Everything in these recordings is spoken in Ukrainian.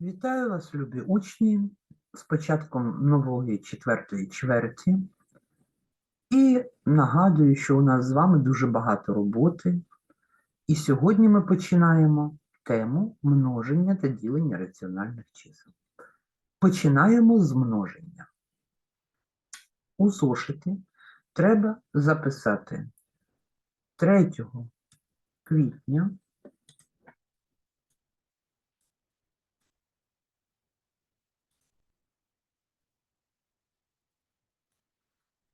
Вітаю вас, любі учні, з початком нової четвертої чверті. І нагадую, що у нас з вами дуже багато роботи. І сьогодні ми починаємо тему множення та ділення раціональних чисел. Починаємо з множення. У зошиті треба записати 3 квітня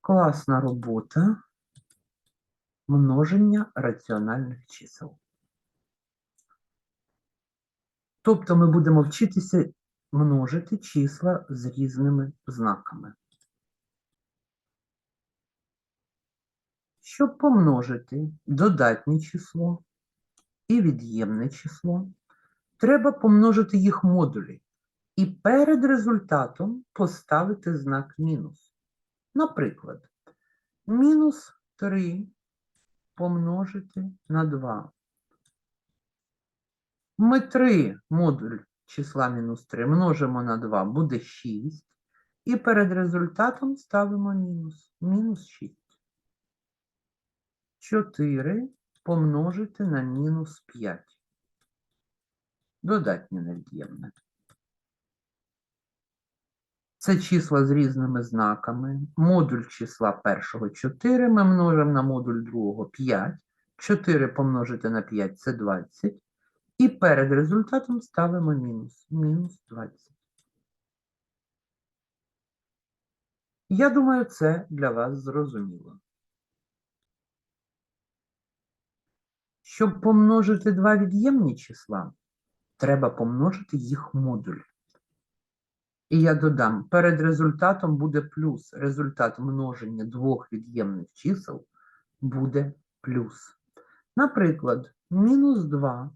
Класна робота множення раціональних чисел. Тобто ми будемо вчитися множити числа з різними знаками. Щоб помножити додатнє число і від'ємне число, треба помножити їх модулі і перед результатом поставити знак мінус. Наприклад, мінус 3 помножити на 2. Ми 3 модуль числа мінус 3 множимо на 2, буде 6. І перед результатом ставимо мінус. Мінус 6. 4 помножити на мінус 5. Додатнє невід'ємне. Це числа з різними знаками. Модуль числа першого 4 ми множимо на модуль другого 5. 4 помножити на 5 це 20. І перед результатом ставимо мінус. Мінус 20. Я думаю, це для вас зрозуміло. Щоб помножити два від'ємні числа, треба помножити їх модуль. І я додам, перед результатом буде плюс. Результат множення двох від'ємних чисел буде плюс. Наприклад, мінус 2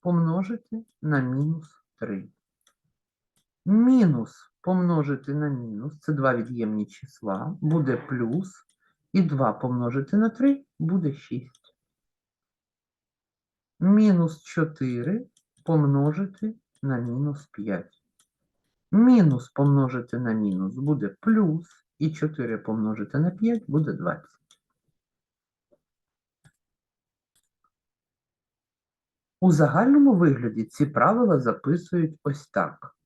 помножити на мінус 3. Мінус помножити на мінус, це два від'ємні числа, буде плюс. І 2 помножити на 3 буде 6. Мінус 4 помножити на мінус 5. Мінус помножити на мінус буде плюс, і 4 помножити на 5 буде 20. У загальному вигляді ці правила записують ось так.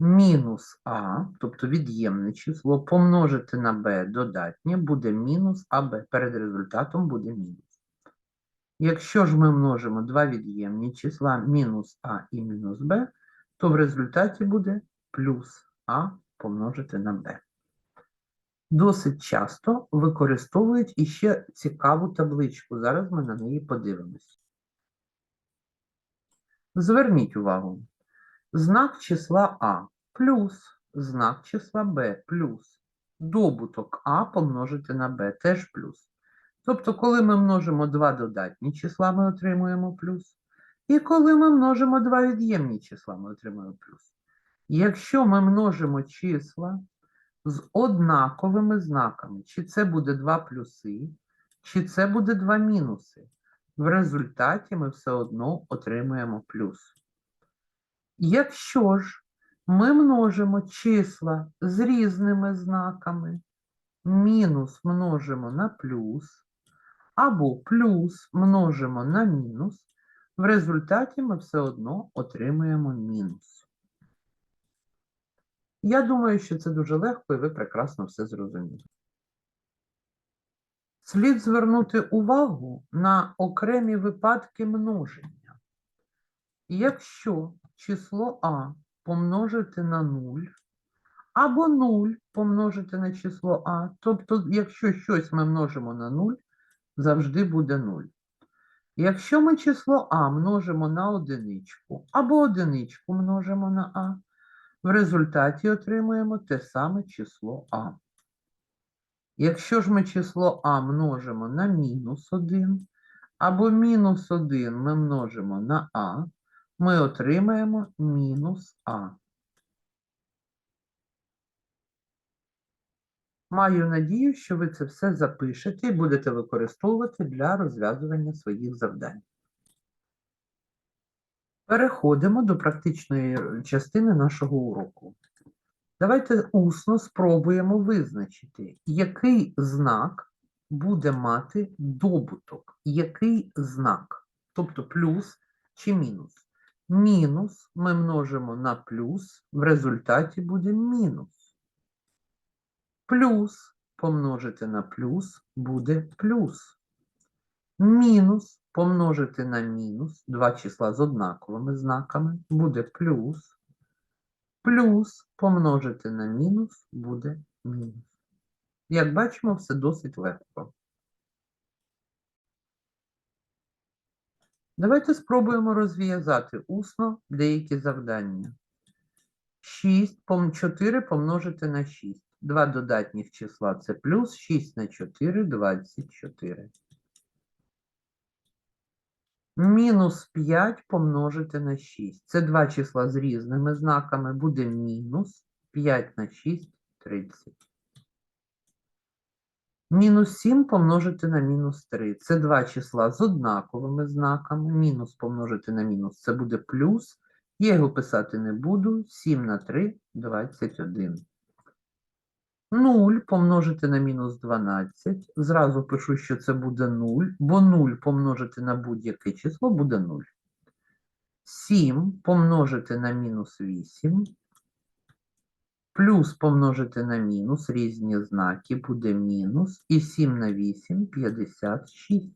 Мінус А, тобто від'ємне число, помножити на b додатнє буде мінус АБ. Перед результатом буде мінус. Якщо ж ми множимо два від'ємні числа мінус А і мінус Б, то в результаті буде плюс А помножити на Б. Досить часто використовують іще цікаву табличку. Зараз ми на неї подивимось. Зверніть увагу. Знак числа А плюс знак числа Б плюс добуток А помножити на Б теж плюс. Тобто, коли ми множимо два додатні числа, ми отримуємо плюс. І коли ми множимо два від'ємні числа, ми отримуємо плюс. Якщо ми множимо числа з однаковими знаками, чи це буде два плюси, чи це буде два мінуси, в результаті ми все одно отримуємо плюс. Якщо ж ми множимо числа з різними знаками, мінус множимо на плюс, або плюс множимо на мінус, в результаті ми все одно отримуємо мінус. Я думаю, що це дуже легко і ви прекрасно все зрозуміли. Слід звернути увагу на окремі випадки множення. Якщо число А помножити на 0, або 0 помножити на число А, тобто, якщо щось ми множимо на 0, завжди буде 0. Якщо ми число А множимо на одиничку, або одиничку множимо на А, в результаті отримуємо те саме число А. Якщо ж ми число А множимо на мінус 1, або мінус 1 ми множимо на А, ми отримаємо мінус А. Маю надію, що ви це все запишете і будете використовувати для розв'язування своїх завдань. Переходимо до практичної частини нашого уроку. Давайте усно спробуємо визначити, який знак буде мати добуток, який знак, тобто плюс чи мінус. Мінус ми множимо на плюс, в результаті буде мінус. Плюс помножити на плюс буде плюс. Мінус помножити на мінус, два числа з однаковими знаками, буде плюс. Плюс помножити на мінус буде мінус. Як бачимо, все досить легко. Давайте спробуємо розв'язати усно деякі завдання. 6, 4 помножити на 6. Два додатніх числа це плюс 6 на 4 – 24. Мінус 5 помножити на 6. Це два числа з різними знаками. Буде мінус 5 на 6 – 30. Мінус 7 помножити на мінус 3. Це два числа з однаковими знаками. Мінус помножити на мінус це буде плюс. Я його писати не буду. 7 на 3 – 21. 0 помножити на мінус 12. Зразу пишу, що це буде 0, бо 0 помножити на будь-яке число буде 0. 7 помножити на мінус 8. Плюс помножити на мінус різні знаки буде мінус. І 7 на 8 – 56.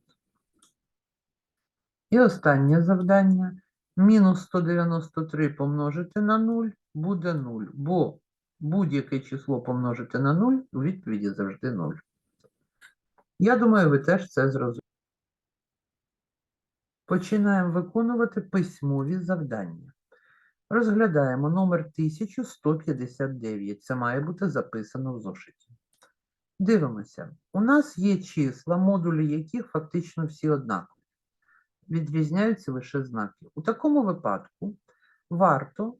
І останнє завдання. Мінус 193 помножити на 0 буде 0, бо будь-яке число помножити на 0, у відповіді завжди 0. Я думаю, ви теж це зрозуміли. Починаємо виконувати письмові завдання. Розглядаємо номер 1159. Це має бути записано в зошиті. Дивимося. У нас є числа, модулі яких фактично всі однакові. Відрізняються лише знаки. У такому випадку варто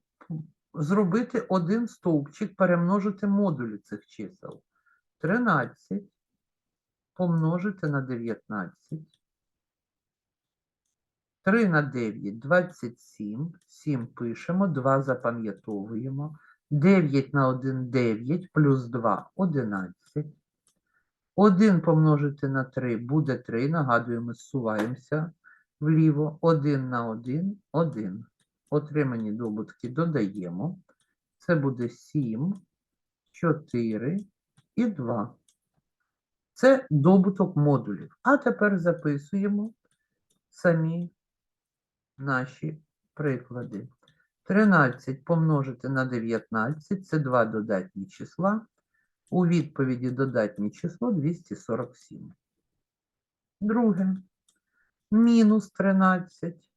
зробити один стовпчик, перемножити модулі цих чисел. 13 помножити на 19. 3 на 9 – 27. 7 пишемо, 2 запам'ятовуємо. 9 на 1 – 9, плюс 2 – 11. 1 помножити на 3 буде 3. Нагадуємо, зсуваємося вліво. 1 на 1 – 1. Отримані добутки додаємо. Це буде 7, 4 і 2. Це добуток модулів. А тепер записуємо самі наші приклади. 13 помножити на 19 це два додатні числа. У відповіді додатнє число 247. Друге. Мінус 13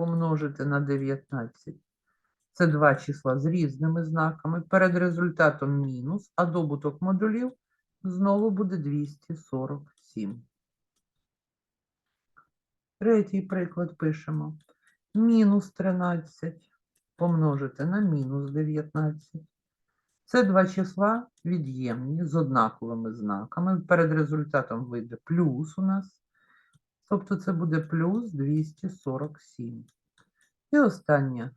помножити на 19. Це два числа з різними знаками. Перед результатом мінус, а добуток модулів знову буде 247. Третій приклад пишемо. Мінус 13 помножити на мінус 19. Це два числа від'ємні з однаковими знаками. Перед результатом вийде плюс у нас. Тобто це буде плюс 247. І останнє.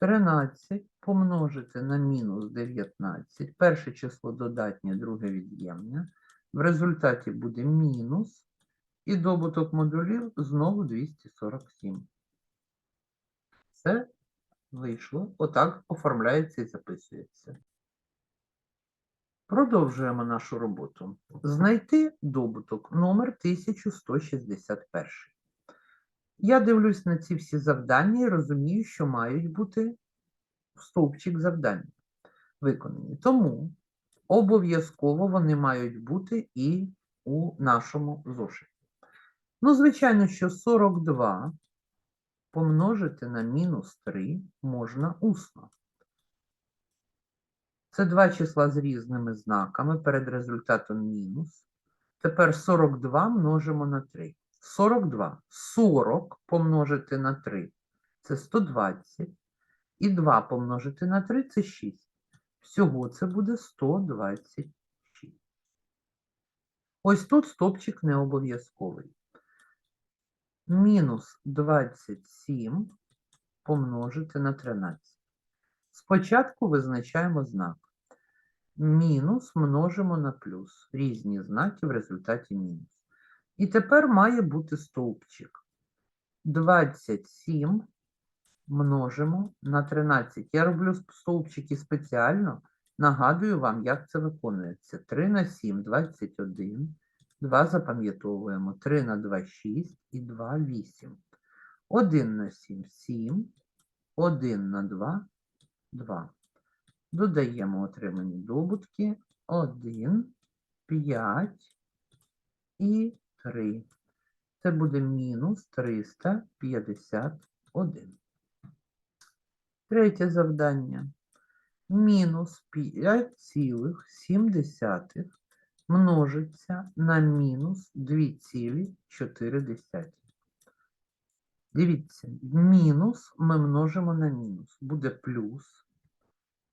13 помножити на мінус 19. Перше число додатнє, друге від'ємне. В результаті буде мінус. І добуток модулів знову 247. Це вийшло. Отак оформляється і записується. Продовжуємо нашу роботу. Знайти добуток номер 1161. Я дивлюсь на ці всі завдання і розумію, що мають бути стовпчик завдання виконані. Тому обов'язково вони мають бути і у нашому зошиті. Ну, звичайно, що 42 помножити на мінус 3 можна усно. Це два числа з різними знаками перед результатом мінус. Тепер 42 множимо на 3. 42. 40 помножити на 3 це 120. І 2 помножити на 3 це 6. Всього це буде 126. Ось тут стопчик не обов'язковий. мінус 27 помножити на 13. Спочатку визначаємо знак. Мінус множимо на плюс. Різні знаки в результаті мінус. І тепер має бути стовпчик. 27 множимо на 13. Я роблю стовпчики спеціально. Нагадую вам, як це виконується. 3 на 7 – 21. 2 запам'ятовуємо. 3 на 2 – 6 і 2 – 8. 1 на 7 – 7. 1 на 2 – 2. Додаємо отримані добутки. 1, 5 і 3. Це буде мінус 351. Третє завдання. Мінус 5,7 множиться на мінус 2,4. Дивіться, мінус ми множимо на мінус. Буде плюс.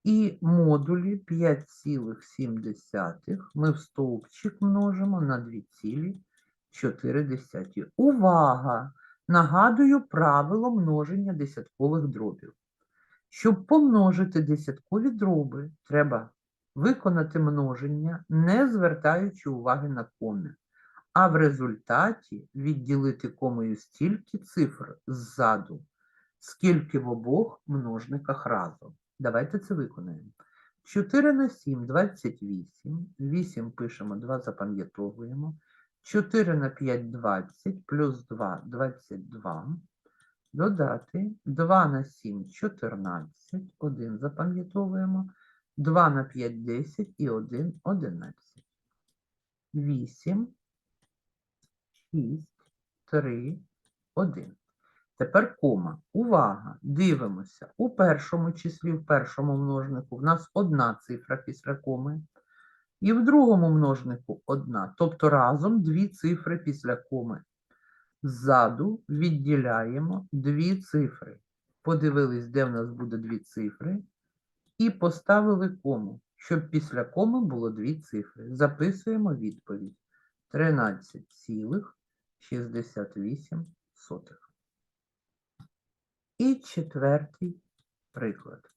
І модулі 5,7 ми в стовпчик множимо на 2,4. Увага! Нагадую правило множення десяткових дробів. Щоб помножити десяткові дроби, треба виконати множення, не звертаючи уваги на коми, а в результаті відділити комою стільки цифр ззаду, скільки в обох множниках разом. Давайте це виконаємо. 4 на 7 – 28, 8 пишемо, 2 запам'ятовуємо, 4 на 5 – 20, плюс 2 – 22, додати 2 на 7 – 14, 1 запам'ятовуємо, 2 на 5 – 10 і 1 – 11. 8, 6, 3, 1. Тепер кома. Увага! Дивимося. У першому числі, в першому множнику в нас одна цифра після коми. І в другому множнику одна. Тобто разом дві цифри після коми. Ззаду відділяємо дві цифри. Подивились, де в нас буде дві цифри. І поставили кому, щоб після коми було дві цифри. Записуємо відповідь. 13,68. І четвертий приклад.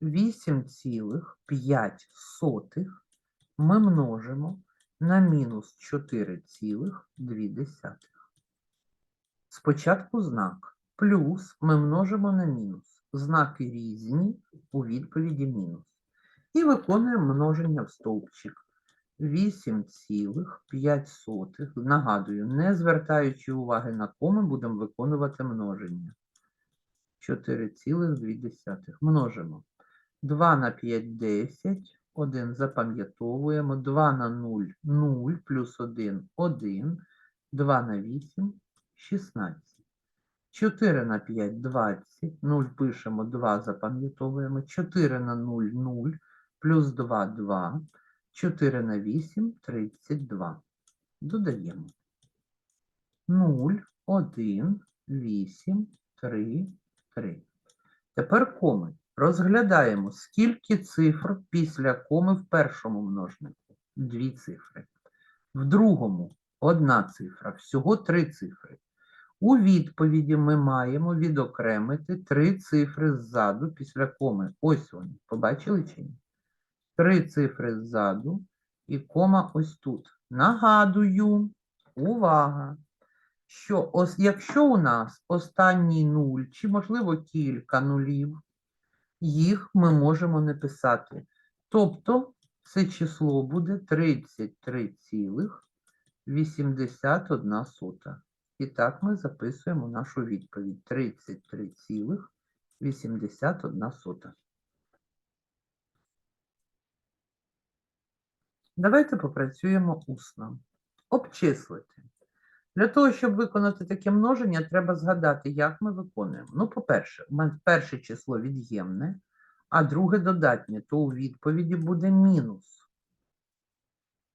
8,5 ми множимо на мінус 4,2. Спочатку знак. Плюс ми множимо на мінус. Знаки різні у відповіді мінус. І виконуємо множення в стовпчик. 8,5. Нагадую, не звертаючи уваги на коми, будемо виконувати множення. 4,2. Множимо. 2 на 5 – 10, 1 запам'ятовуємо, 2 на 0 – 0, плюс 1 – 1, 2 на 8 – 16. 4 на 5 – 20, 0 пишемо, 2 запам'ятовуємо, 4 на 0 – 0, плюс 2 – 2, 4 на 8 – 32. Додаємо. 0, 1, 8, 3, 3. Тепер коми. Розглядаємо, скільки цифр після коми в першому множнику. Дві цифри. В другому одна цифра. Всього три цифри. У відповіді ми маємо відокремити три цифри ззаду після коми. Ось вони. Побачили чи ні? Три цифри ззаду і кома ось тут. Нагадую, увага! Що ос, якщо у нас останній нуль, чи, можливо, кілька нулів, їх ми можемо не писати. Тобто це число буде 33,81. І так ми записуємо нашу відповідь 33,81. Давайте попрацюємо усно. Обчислити. Для того, щоб виконати таке множення, треба згадати, як ми виконуємо. Ну, по-перше, перше число від'ємне, а друге додатнє, то у відповіді буде мінус.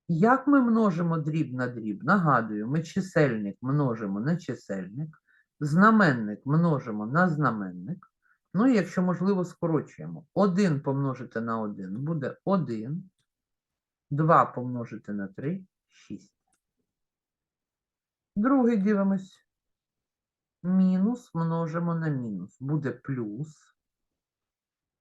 Як ми множимо дріб на дріб? Нагадую, ми чисельник множимо на чисельник, знаменник множимо на знаменник. Ну і якщо можливо, скорочуємо. 1 помножити на 1 буде 1, 2 помножити на 3 – 6. Другий дивимось. мінус множимо на мінус. Буде плюс.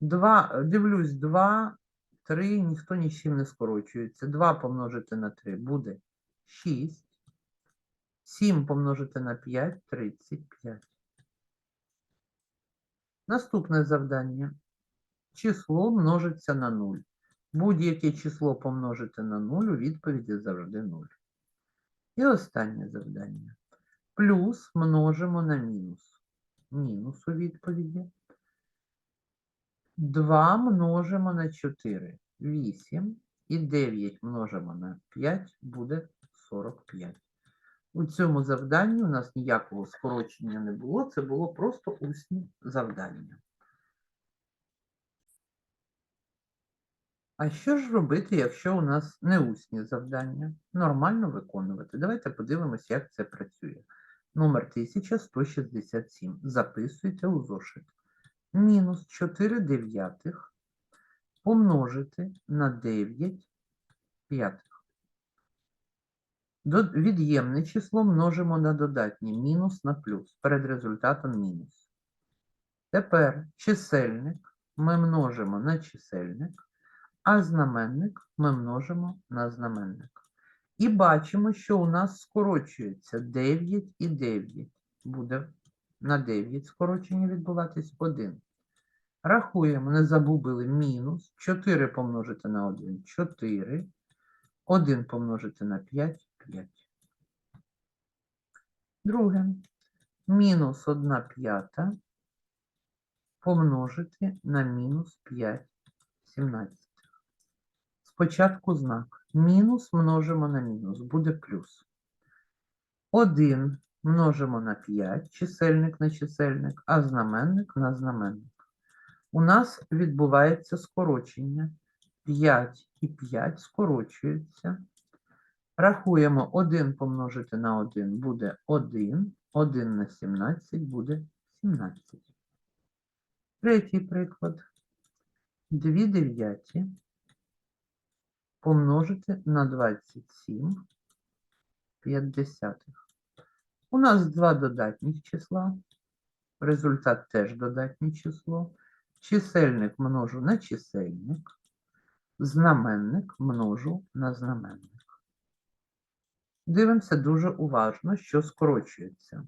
2, дивлюсь, 2, 3, ніхто нічим не скорочується. 2 помножити на 3 буде 6. 7 помножити на 5 – 35. Наступне завдання. Число множиться на 0. Будь-яке число помножити на 0, у відповіді завжди 0. І останнє завдання. Плюс множимо на мінус. Мінус у відповіді. 2 множимо на 4. 8. І 9 множимо на 5 буде 45. У цьому завданні у нас ніякого скорочення не було, це було просто усні завдання. А що ж робити, якщо у нас не усні завдання? Нормально виконувати. Давайте подивимося, як це працює. Номер 1167. Записуйте у зошит. Мінус 4 дев'ятих помножити на 9 п'ятих. Від'ємне число множимо на додатнє мінус на плюс. Перед результатом мінус. Тепер чисельник ми множимо на чисельник, а знаменник ми множимо на знаменник. І бачимо, що у нас скорочується 9 і 9. Буде на 9 скорочення відбуватись 1. Рахуємо, не забубили мінус. 4 помножити на 1 – 4. 1 помножити на 5 – 5. Друге. Мінус 1 п'ята помножити на мінус 5 17. Спочатку знак. Мінус множимо на мінус, буде плюс. 1 множимо на 5, чисельник на чисельник, а знаменник на знаменник. У нас відбувається скорочення. 5 і 5 скорочуються. Рахуємо 1 помножити на 1 буде 1, 1 на 17 буде 17. Третій приклад. 2 дев'яті помножити на 27 п'ятдесятих. У нас два додатніх числа. Результат теж додатнє число. Чисельник множу на чисельник. Знаменник множу на знаменник. Дивимося дуже уважно, що скорочується.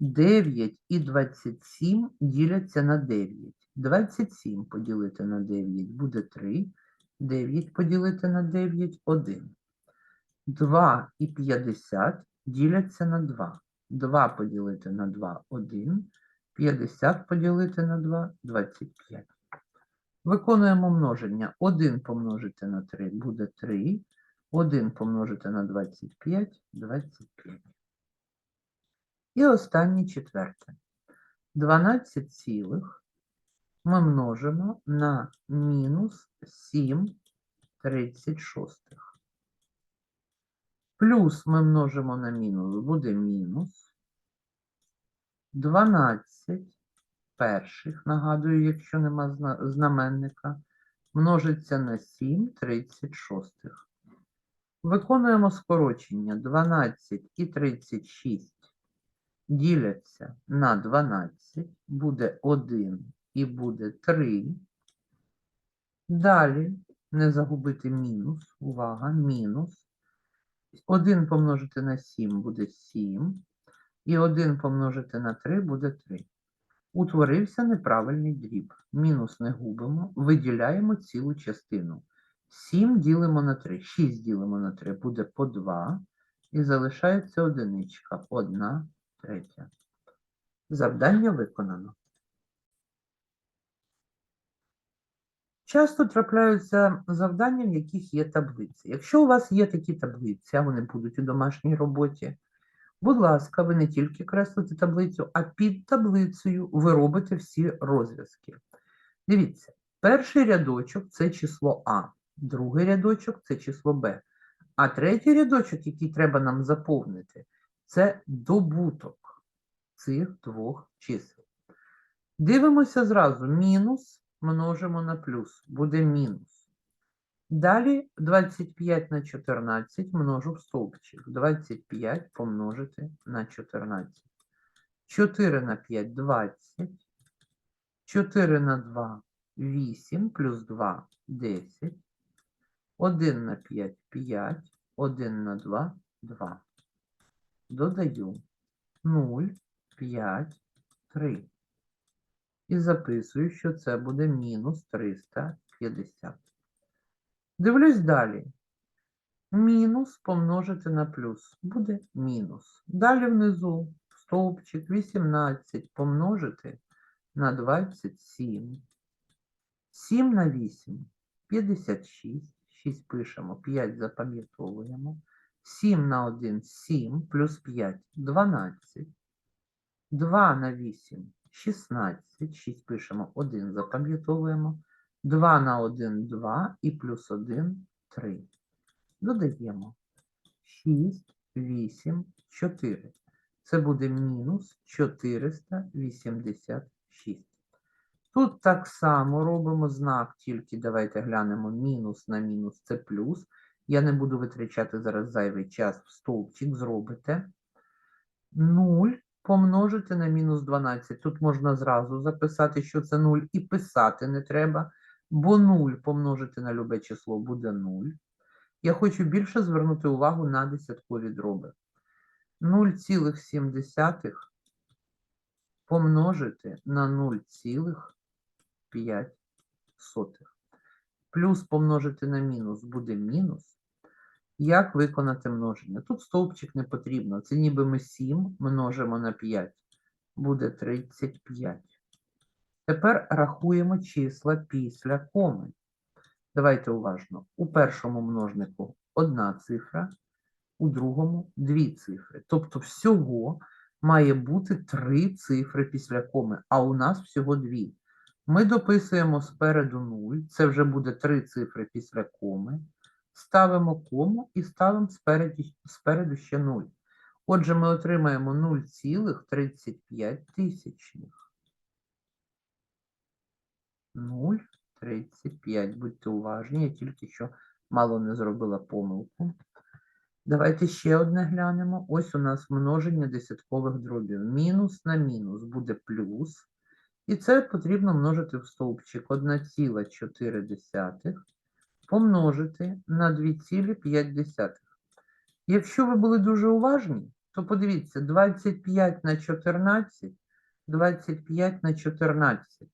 9 і 27 діляться на 9. 27 поділити на 9 буде 3. 9 поділити на 9 – 1. 2 і 50 діляться на 2. 2 поділити на 2 – 1. 50 поділити на 2 – 25. Виконуємо множення. 1 помножити на 3 буде 3. 1 помножити на 25 – 25. І останнє четверте. 12 цілих ми множимо на мінус 7 36. Плюс ми множимо на мінус, буде мінус 12 перших, нагадую, якщо нема знаменника, множиться на 7 36. Виконуємо скорочення 12 і 36 діляться на 12, буде 1 і буде 3. Далі не загубити мінус, увага, мінус. 1 помножити на 7 буде 7, і 1 помножити на 3 буде 3. Утворився неправильний дріб. Мінус не губимо, виділяємо цілу частину. 7 ділимо на 3, 6 ділимо на 3, буде по 2, і залишається одиничка, 1 третя. Завдання виконано. Часто трапляються завдання, в яких є таблиці. Якщо у вас є такі таблиці, а вони будуть у домашній роботі, будь ласка, ви не тільки креслите таблицю, а під таблицею ви робите всі розв'язки. Дивіться, перший рядочок це число А, другий рядочок це число Б, а третій рядочок, який треба нам заповнити, це добуток цих двох чисел. Дивимося зразу мінус множимо на плюс, буде мінус. Далі 25 на 14 множу в стовпчик. 25 помножити на 14. 4 на 5 – 20. 4 на 2 – 8, плюс 2 – 10. 1 на 5 – 5. 1 на 2 – 2. Додаю 0, 5, 3. І записую, що це буде мінус 350. Дивлюсь далі. Мінус помножити на плюс буде мінус. Далі внизу стовпчик 18 помножити на 27. 7 на 8 56. 6 пишемо, 5 запам'ятовуємо. 7 на 1 7 плюс 5 12. 2 на 8 16. 6 пишемо, 1 запам'ятовуємо. 2 на 1 2 і плюс 1 3. Додаємо 6, 8, 4. Це буде мінус 486. Тут так само робимо знак, тільки давайте глянемо мінус на мінус це плюс. Я не буду витрачати зараз зайвий час в стовпчик, зробите. 0 помножити на мінус 12. Тут можна зразу записати, що це 0, і писати не треба, бо 0 помножити на любе число буде 0. Я хочу більше звернути увагу на десяткові дроби. 0,7 помножити на 0,5. Плюс помножити на мінус буде мінус. Як виконати множення? Тут стовпчик не потрібно. Це ніби ми 7 множимо на 5. Буде 35. Тепер рахуємо числа після коми. Давайте уважно. У першому множнику одна цифра, у другому дві цифри. Тобто всього має бути три цифри після коми, а у нас всього дві. Ми дописуємо спереду 0, це вже буде три цифри після коми. Ставимо кому і ставимо спереду, спереду ще 0. Отже, ми отримаємо 0,35 тисячних. 0,35. Будьте уважні, я тільки що мало не зробила помилку. Давайте ще одне глянемо. Ось у нас множення десяткових дробів. Мінус на мінус буде плюс. І це потрібно множити в стовпчик 1,4 помножити на 2,5. Якщо ви були дуже уважні, то подивіться, 25 на 14, 25 на 14.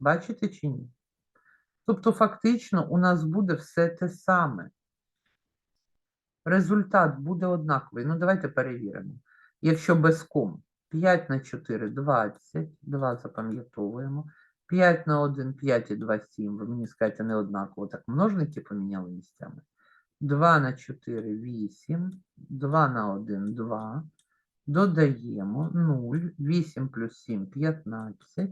Бачите чи ні? Тобто, фактично, у нас буде все те саме. Результат буде однаковий. Ну, давайте перевіримо. Якщо без ком 5 на 4 20, 2 запам'ятовуємо. 5 на 1, 5 і 2, 7. Ви мені скажете не однаково. Так, множники поміняли місцями. 2 на 4 8, 2 на 1 2. Додаємо 0, 8 плюс 7 15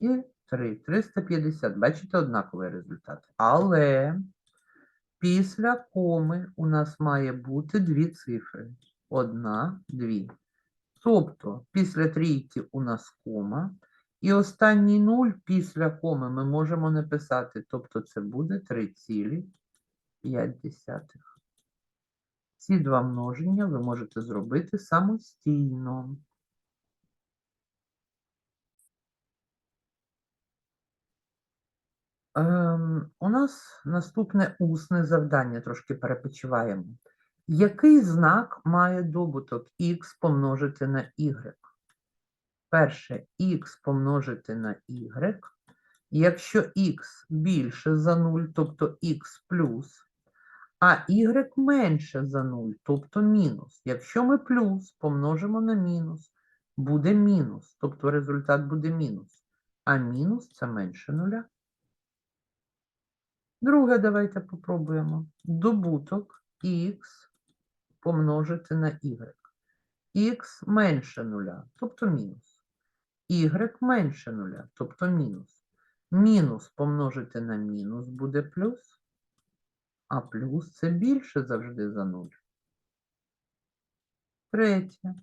і 3, 350. Бачите, однаковий результат. Але після коми у нас має бути дві цифри. Одна, дві. Тобто після трійки у нас кома. І останній нуль після коми ми можемо написати, тобто це буде 3,5. Ці два множення ви можете зробити самостійно. Ем, у нас наступне усне завдання, трошки перепочиваємо. Який знак має добуток х помножити на y? Перше, х помножити на y. Якщо х більше за 0, тобто х плюс, а y менше за 0, тобто мінус. Якщо ми плюс помножимо на мінус, буде мінус, тобто результат буде мінус. А мінус це менше нуля. Друге, давайте попробуємо. Добуток х помножити на y. х менше нуля, тобто мінус. Y менше нуля, тобто мінус. Мінус помножити на мінус буде плюс, а плюс це більше завжди за 0. Третє.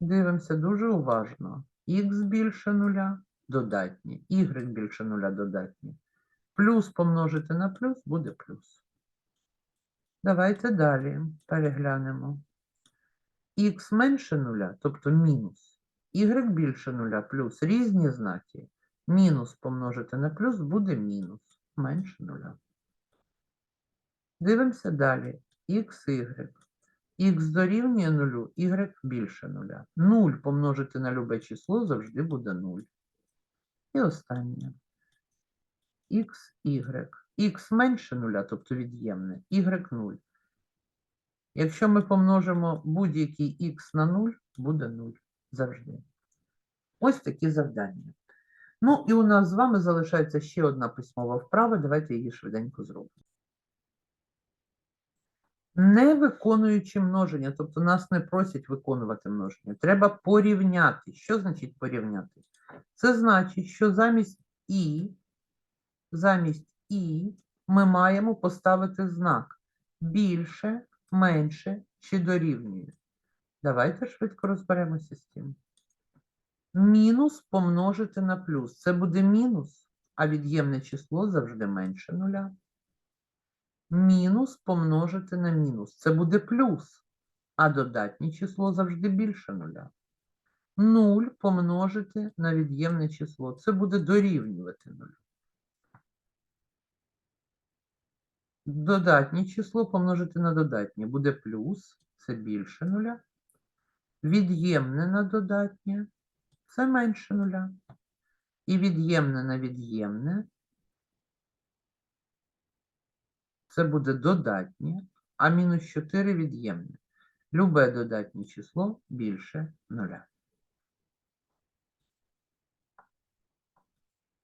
Дивимося дуже уважно. х більше нуля додатнє, y більше нуля додатнє. Плюс помножити на плюс буде плюс. Давайте далі переглянемо. х менше нуля, тобто мінус, y більше нуля плюс різні знаки. Мінус помножити на плюс буде мінус менше нуля. Дивимося далі. Х, y. Х дорівнює нулю, y більше нуля. 0 помножити на любе число завжди буде 0. І останнє. Х, y. Х менше нуля, тобто від'ємне, y 0. Якщо ми помножимо будь-який х на 0, буде 0 завжди. Ось такі завдання. Ну і у нас з вами залишається ще одна письмова вправа. Давайте її швиденько зробимо. Не виконуючи множення, тобто нас не просять виконувати множення, треба порівняти. Що значить порівняти? Це значить, що замість і, замість і ми маємо поставити знак більше, менше чи дорівнює. Давайте швидко розберемося з цим. Мінус помножити на плюс. Це буде мінус, а від'ємне число завжди менше нуля. Мінус помножити на мінус. Це буде плюс, а додатнє число завжди більше нуля. 0 помножити на від'ємне число. Це буде дорівнювати нулю. Додатнє число помножити на додатнє буде плюс, це більше нуля. Від'ємне на додатнє це менше нуля. І від'ємне на від'ємне це буде додатнє, а мінус 4 від'ємне. Любе додатнє число більше нуля.